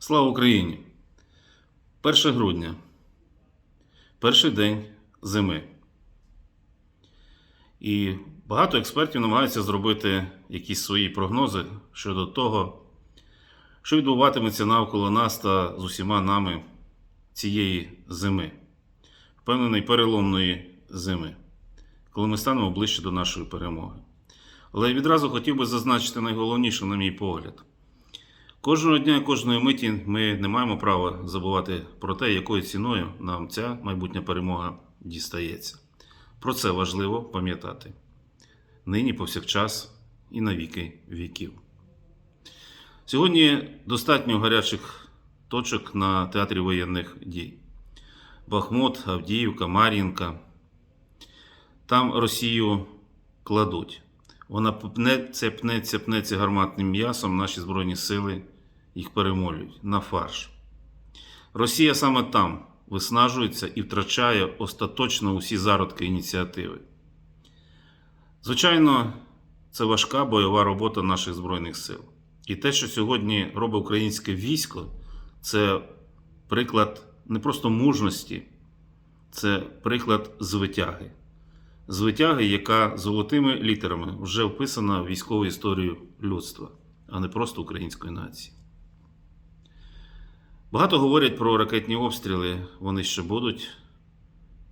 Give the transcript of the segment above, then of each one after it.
Слава Україні! 1 грудня. Перший день зими. І багато експертів намагаються зробити якісь свої прогнози щодо того, що відбуватиметься навколо нас та з усіма нами цієї зими, впевнений переломної зими, коли ми станемо ближче до нашої перемоги. Але відразу хотів би зазначити найголовніше, на мій погляд. Кожного дня кожної миті ми не маємо права забувати про те, якою ціною нам ця майбутня перемога дістається. Про це важливо пам'ятати нині повсякчас і на віки віків. Сьогодні достатньо гарячих точок на театрі воєнних дій: Бахмут, Авдіївка, Мар'їнка. Там Росію кладуть. Вона пнеться, пнеться, пнеться гарматним м'ясом, наші Збройні сили їх перемолюють на фарш. Росія саме там виснажується і втрачає остаточно усі зародки ініціативи. Звичайно, це важка бойова робота наших Збройних сил. І те, що сьогодні робить українське військо, це приклад не просто мужності, це приклад звитяги. Звитяги, яка золотими літерами вже вписана в військову історію людства, а не просто української нації. Багато говорять про ракетні обстріли, вони ще будуть,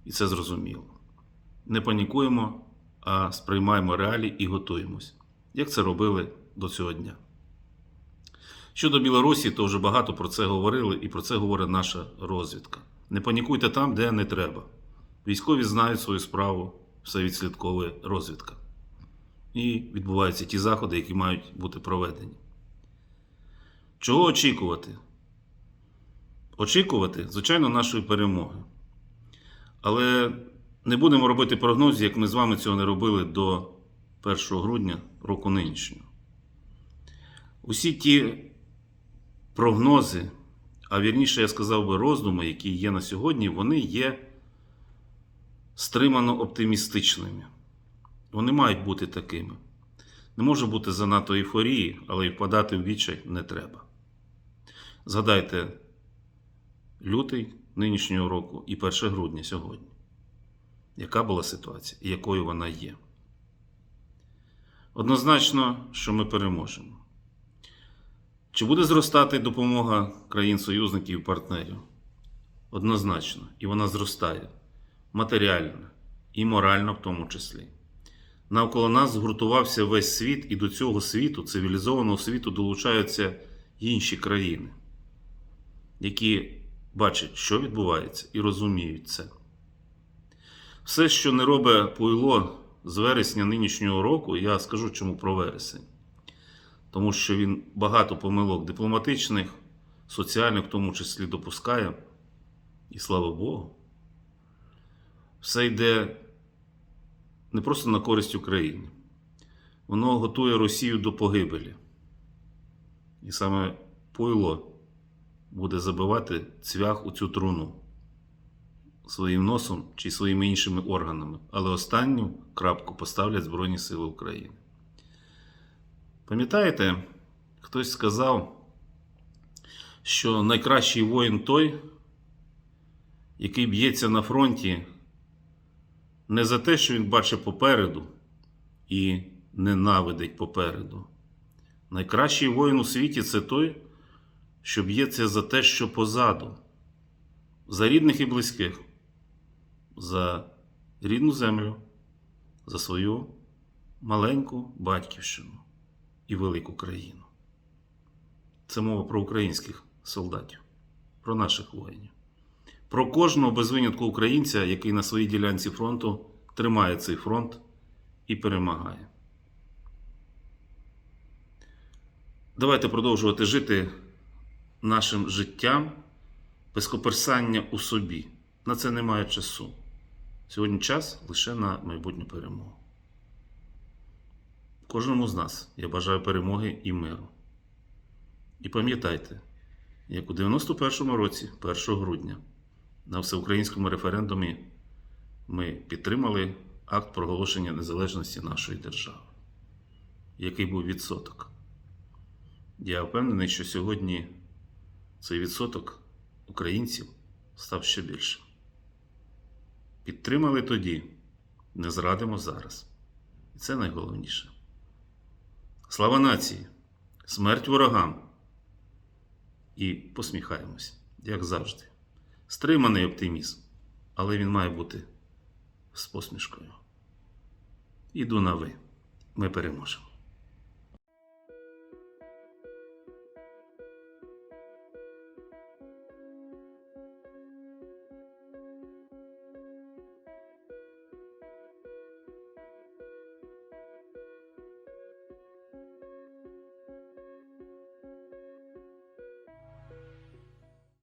і це зрозуміло. Не панікуємо, а сприймаємо реалії і готуємось, як це робили до цього дня. Щодо Білорусі, то вже багато про це говорили, і про це говорить наша розвідка. Не панікуйте там, де не треба. Військові знають свою справу, все відслідковує розвідка. І відбуваються ті заходи, які мають бути проведені. Чого очікувати? Очікувати, звичайно, нашої перемоги. Але не будемо робити прогнозів, як ми з вами цього не робили до 1 грудня року нинішнього. Усі ті прогнози, а вірніше, я сказав би, роздуми, які є на сьогодні, вони є стримано оптимістичними. Вони мають бути такими. Не може бути занадто ейфорії, але й впадати в відчай не треба. Згадайте лютий нинішнього року і 1 грудня сьогодні. Яка була ситуація і якою вона є? Однозначно, що ми переможемо. Чи буде зростати допомога країн-союзників і партнерів? Однозначно, і вона зростає матеріально і морально в тому числі. Навколо нас згуртувався весь світ, і до цього світу, цивілізованого світу, долучаються інші країни, які бачать, що відбувається, і розуміють це. Все, що не робить Пуйло з вересня нинішнього року, я скажу чому про вересень. Тому що він багато помилок дипломатичних, соціальних, в тому числі допускає. І слава Богу, все йде не просто на користь Україні. Воно готує Росію до погибелі. І саме Пуйло буде забивати цвях у цю труну своїм носом чи своїми іншими органами. Але останню крапку поставлять Збройні Сили України. Пам'ятаєте, хтось сказав, що найкращий воїн той, який б'ється на фронті не за те, що він бачить попереду і ненавидить попереду. Найкращий воїн у світі це той, що б'ється за те, що позаду, за рідних і близьких, за рідну землю, за свою маленьку батьківщину і велику країну. Це мова про українських солдатів, про наших воїнів, про кожного без винятку українця, який на своїй ділянці фронту тримає цей фронт і перемагає. Давайте продовжувати жити нашим життям без коперсання у собі. На це немає часу. Сьогодні час лише на майбутню перемогу. Кожному з нас я бажаю перемоги і миру. І пам'ятайте, як у 91-му році, 1 грудня, на всеукраїнському референдумі ми підтримали акт проголошення незалежності нашої держави. Який був відсоток? Я впевнений, що сьогодні цей відсоток українців став ще більшим. Підтримали тоді, не зрадимо зараз. І це найголовніше. Слава нації! Смерть ворогам! І посміхаємось, як завжди. Стриманий оптимізм, але він має бути з посмішкою. Іду на ви. Ми переможемо.